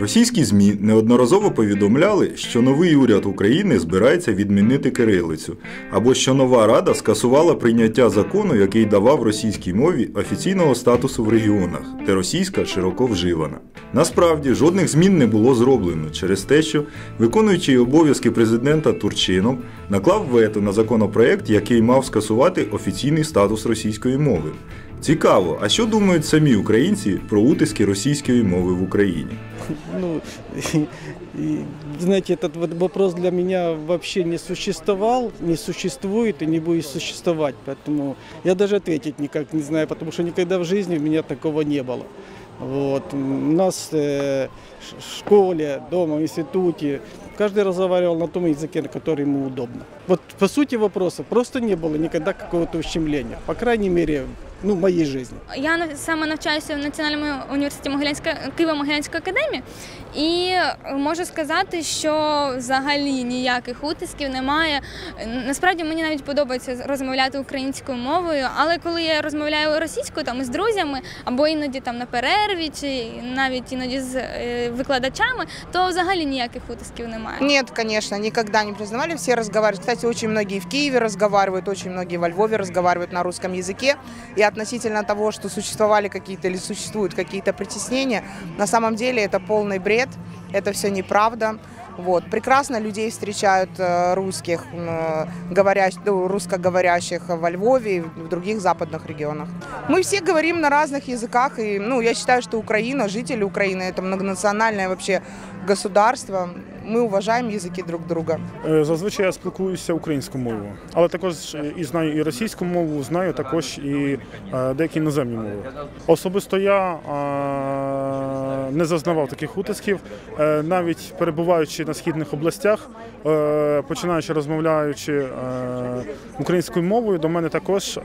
Російські ЗМІ неодноразово повідомляли, що новий уряд України збирається відмінити кирилицю, або що нова рада скасувала прийняття закону, який давав російській мові офіційного статусу в регіонах, де російська широко вживана. Насправді жодних змін не було зроблено через те, що виконуючий обов'язки президента Турчинов наклав вето на законопроект, який мав скасувати офіційний статус російської мови. Цікаво, а що думають самі українці про утиски російської мови в Україні? Ну, и, знаете, этот вот вопрос для меня вообще не существовал, не существует и не будет существовать. Поэтому я даже ответить никак не знаю, потому что никогда в жизни у меня такого не было. Вот. У нас э, в школе, дома, в институте каждый разговаривал на том языке, на который ему удобно. Вот по сути вопроса просто не было никогда какого-то ущемления. По крайней мере, ну, в моей жизни. Я саме навчаюся в Національному університеті Могилянська Києво-Могилянської академії, і можу сказати, що взагалі ніяких утисків немає. Насправді мені навіть подобається розмовляти українською мовою, але коли я розмовляю російською там із друзями, або іноді там на перерві, чи навіть іноді з е, викладачами, то взагалі ніяких утисків немає. Нет, конечно, никогда не признавали, все разговаривают. Кстати, очень многие в Киеве разговаривают, очень многие во Львове разговаривают на русском языке. И относительно того, что существовали какие-то или существуют какие-то притеснения, на самом деле это полный бред, это все неправда. Вот. Прекрасно людей встречают э, русских, э, говорящ- ну, русскоговорящих во Львове и в других западных регионах. Мы все говорим на разных языках, и ну, я считаю, что Украина, жители Украины, это многонациональное вообще государство. Мы уважаем языки друг друга. Е, Зазвичай я спілкуюся українською мовою, але також і знаю і російську мову, знаю також і е, деякі іноземні мови. Особисто я е, не зазнавав таких утисків, навіть перебуваючи на східних областях, починаючи розмовляючи українською мовою, до мене також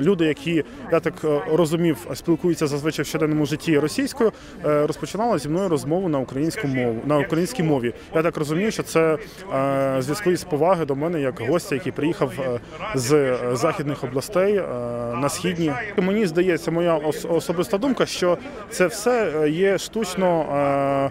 люди, які я так розумів, спілкуються зазвичай в щоденному житті російською, розпочинали зі мною розмову на українську мову на українській мові. Я так розумію, що це е, зв'язку із поваги до мене як гостя, який приїхав е, з е, західних областей на східні. Мені здається, моя особиста думка, що це все є штучно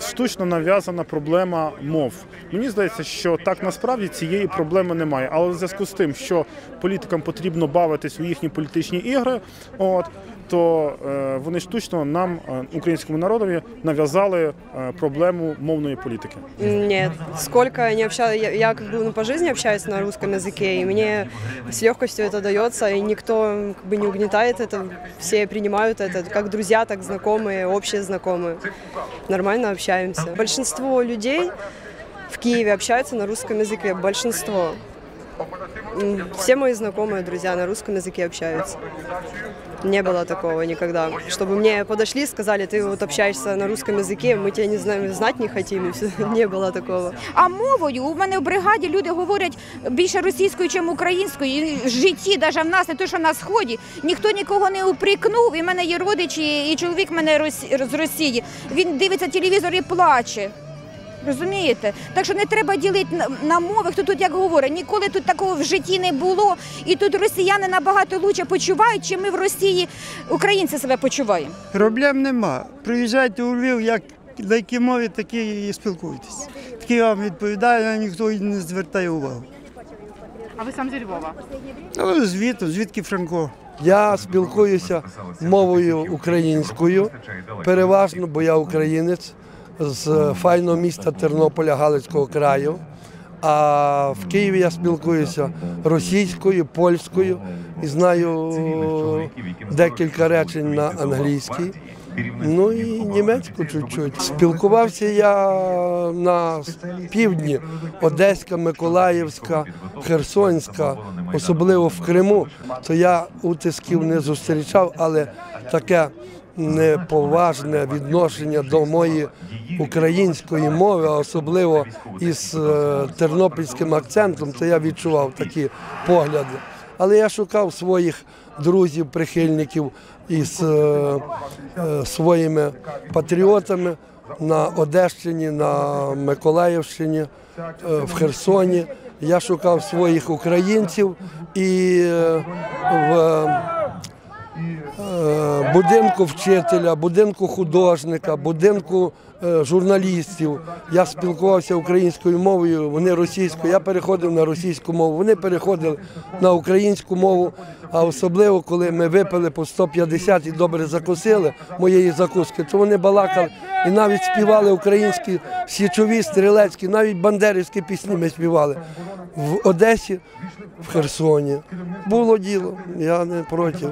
штучно нав'язана проблема мов. Мені здається, що так насправді цієї проблеми немає. Але в зв'язку з тим, що політикам потрібно бавитись у їхні політичні ігри, от то е, вони штучно нам, е, українському народові, нав'язали е, проблему мовної політики. Нет. Сколько я не общалась, я, я как бы ну, по жизни общаюсь на русском языке, и мне с легкостью это дается, и никто как бы не угнетает это, все принимают это, как друзья, так знакомые, общие знакомые. Нормально общаемся. Большинство людей в Киеве общаются на русском языке, большинство. М, Все мои знакомые друзья на русском языке общаются. Не было такого никогда. Чтобы мне подошли и сказали, ты вот общаешься на русском языке, мы тебя не знаем, знать не хотим. И всё. Не было такого. А мовою у мене в бригаді люди говорять більше російською, ніж українською. І в житті, навіть в нас, не то, що на сході, ніхто нікого не упрекнув. І в мене є родичі, і чоловік в мене рос- з Росії. Він дивиться телевізор і плаче. Розумієте? Так що не треба ділити на, мови, хто тут як говорить. Ніколи тут такого в житті не було. І тут росіяни набагато лучше почувають, чим ми в Росії українці себе почуваємо. Проблем нема. Приїжджайте у Львів, як на якій мові, такі і спілкуйтесь. Такі вам відповідає, а ніхто і не звертає увагу. А ви сам зі Львова? Ну, звідти, звідки Франко? Я спілкуюся мовою українською, переважно, бо я українець з файного міста Тернополя Галицького краю. А в Києві я спілкуюся російською, польською і знаю декілька речень на англійській. Ну і німецьку чуть-чуть. Спілкувався я на півдні Одеська, Миколаївська, Херсонська, особливо в Криму, то я утисків не зустрічав, але таке неповажне відношення до моєї української мови, особливо із е, тернопільським акцентом, то я відчував такі погляди. Але я шукав своїх друзів, прихильників із е, е, своїми патріотами на Одещині, на Миколаївщині, в Херсоні. Я шукав своїх українців і в будинку вчителя, будинку художника, будинку е, журналістів. Я спілкувався українською мовою, вони російською. Я переходив на російську мову, вони переходили на українську мову. А особливо, коли ми випили по 150 і добре закусили моєї закуски, то вони балакали і навіть співали українські січові, стрілецькі, навіть бандерівські пісні ми співали в Одесі, в Херсоні. Було діло, я не проти.